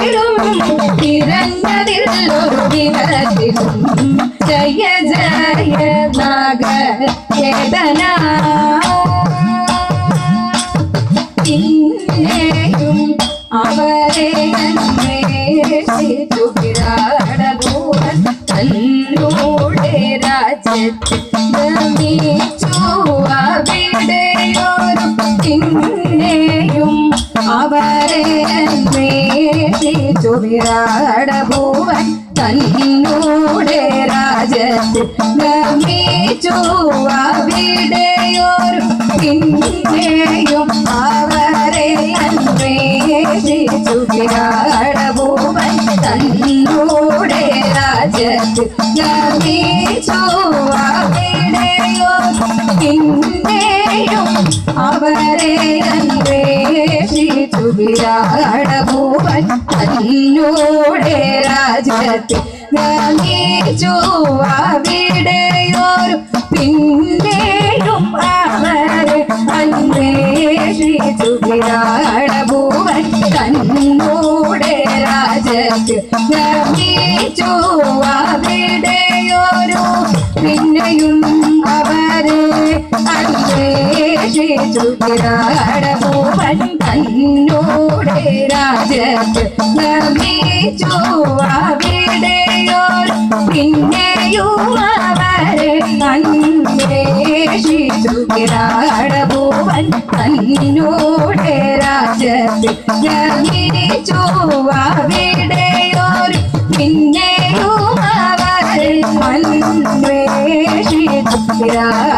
ദിനത്തിലും നിറഞ്ഞതില്ലൊരു ദിനത്തിലും ജയ ജയ നാഗ ചേതന പിന്നെയും അവരെ അന്വേഷിച്ചു വിരാടദൂരൻ തന്നോടെ രാജ്യത്ത് ഗമിച്ചു അവിടെയൊരു പിന്നെയും അവരെ അന്വേഷിച്ചു തന്നൂടെ രാജത്തിൽ ഗമിച്ചു അവിടെയൊരു പിന്നെയും അവരെ അന്വേഷിച്ചു. വിരാടഭൂവൻ തന്നോടെ രാജ്യത്ത് ഗമിച്ചു അവിടെയോ പിന്നെയും അവരെ അന്വേഷിച്ചു വിരാടഭൂവൻ തന്നോടെ രാജ്യത്ത് ഗമിച്ചു അവിടെയോരു പിന്നെയും അവരെ അന്വേഷിച്ചു രാജത്ത് പിന്നെയും അവരെ അന്വേഷിച്ചു തന്നോടെ രാജത്ത് ഗമിച്ചു അവിടെയൊരു പിന്നെയും അവരെ അന്വേഷിച്ചു. വിരാടഭൂവൻ തന്നോടെ രാജത്ത് ഗമിച്ചു അവിടെയൊരു പിന്നെയും അവരെ അന്വേഷിച്ചു. വിരാടഭൂവൻ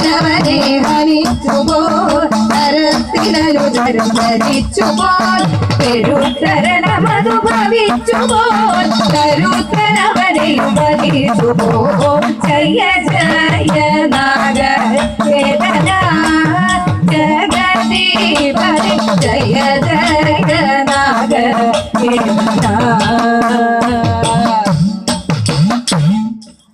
മാനവനെ ഹനിച്ചുപോൽ തരത്തിനനുതരം ധരിച്ചുപോൽ പെരുത്തരണമതു ഭവിച്ചുപോൽ കരുത്തനവനെ ഭരിച്ചുപോൽ ജയ ജയ നാഗ വേദന ജഗതി ജയ ജയ നാഗ വേദന